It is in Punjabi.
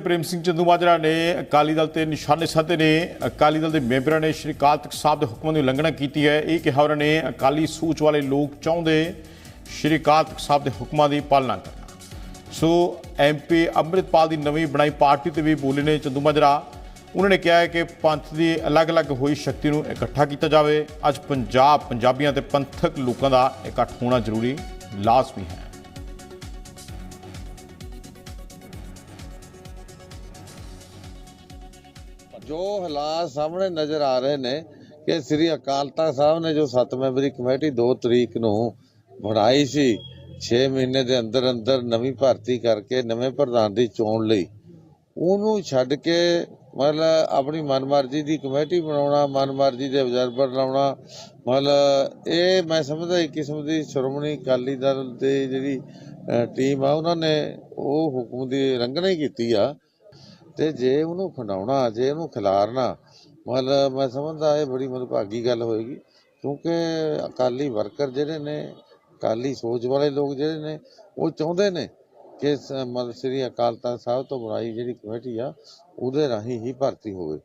ਪ੍ਰੇਮ ਸਿੰਘ ਚੰਦੂਮਾਜਰਾ ਨੇ ਅਕਾਲੀ ਦਲ ਤੇ ਨਿਸ਼ਾਨੇ ਸਾਧੇ ਨੇ। ਅਕਾਲੀ ਦਲ ਦੇ ਮੈਂਬਰਾਂ ਨੇ ਸ਼੍ਰੀ ਅਕਾਲ ਤਖਤ ਸਾਹਿਬ ਦੇ ਹੁਕਮਾਂ ਦੀ ਉਲੰਘਣਾ ਕੀਤੀ ਹੈ। ਇਹ ਕਿਹਾ ਉਹਨਾਂ ਨੇ ਅਕਾਲੀ ਸੂਚ ਵਾਲੇ ਲੋਕ ਚਾਹੁੰਦੇ ਸ਼੍ਰੀ ਅਕਾਲ ਤਖਤ ਸਾਹਿਬ ਦੇ ਹੁਕਮਾਂ ਦੀ ਪਾਲਣਾ ਕਰਨਾ। ਸੋ ਐਮਪੀ ਅੰਮ੍ਰਿਤਪਾਲ ਦੀ ਨਵੀਂ ਬਣਾਈ ਪਾਰਟੀ ਤੇ ਵੀ ਬੋਲੇ ਨੇ ਚੰਦੂਮਾਜਰਾ ਉਹਨਾਂ ਨੇ ਕਿਹਾ ਹੈ ਕਿ ਪੰਥ ਦੀ ਅਲੱਗ-ਅਲੱਗ ਹੋਈ ਸ਼ਕਤੀ ਨੂੰ ਇਕੱਠਾ ਕੀਤਾ ਜਾਵੇ। ਅੱਜ ਪੰਜਾਬ ਪੰਜਾਬੀਆਂ ਤੇ ਪੰਥਕ ਲੋਕਾਂ ਦਾ ਇਕੱਠ ਹੋਣਾ ਜ਼ਰੂਰੀ ਲਾਜ਼ਮੀ ਹੈ। ਜੋ ਹਾਲਾਤ ਸਾਹਮਣੇ ਨਜ਼ਰ ਆ ਰਹੇ ਨੇ ਕਿ ਸ੍ਰੀ ਅਕਾਲ ਤਖਤ ਸਾਹਿਬ ਨੇ ਜੋ 7 ਮੈਂਬਰੀ ਕਮੇਟੀ 2 ਤਰੀਕ ਨੂੰ ਬਣਾਈ ਸੀ 6 ਮਹੀਨੇ ਦੇ ਅੰਦਰ ਅੰਦਰ ਨਵੀਂ ਭਰਤੀ ਕਰਕੇ ਨਵੇਂ ਪ੍ਰਧਾਨ ਦੀ ਚੋਣ ਲਈ, ਉਹਨੂੰ ਛੱਡ ਕੇ ਮਤਲਬ ਆਪਣੀ ਮਨਮਰਜ਼ੀ ਦੀ ਕਮੇਟੀ ਬਣਾਉਣਾ, ਮਨਮਰਜ਼ੀ ਦੇ ਅਬਜ਼ਰਵਰ ਲਾਉਣਾ, ਮਤਲਬ ਇਹ ਮੈਂ ਸਮਝਦਾ ਇੱਕ ਕਿਸਮ ਦੀ ਸ਼੍ਰੋਮਣੀ ਅਕਾਲੀ ਦਲ ਦੇ ਜਿਹੜੀ ਟੀਮ ਆ, ਉਹਨਾਂ ਨੇ ਉਹ ਹੁਕਮ ਦੀ ਉਲੰਘਣਾ ਹੀ ਕੀਤੀ ਆ। ਤੇ ਜੇ ਉਹਨੂੰ ਖੰਡਾਉਣਾ, ਜੇ ਉਹਨੂੰ ਖਿਲਾਰਨਾ, ਮਤਲਬ ਮੈਂ ਸਮਝਦਾ ਇਹ ਬੜੀ ਮਦਭਾਗੀ ਗੱਲ ਹੋਏਗੀ, ਕਿਉਂਕਿ ਅਕਾਲੀ ਵਰਕਰ ਜਿਹੜੇ ਨੇ, ਅਕਾਲੀ ਸੋਚ ਵਾਲੇ ਲੋਕ ਜਿਹੜੇ ਨੇ, ਉਹ ਚਾਹੁੰਦੇ ਨੇ ਕਿ ਸ- ਮਤਲਬ ਸ੍ਰੀ ਅਕਾਲ ਤਖਤ ਸਾਹਿਬ ਤੋਂ ਬਣਾਈ ਜਿਹੜੀ ਕਮੇਟੀ ਆ, ਉਹਦੇ ਰਾਹੀਂ ਹੀ ਭਰਤੀ ਹੋਵੇ।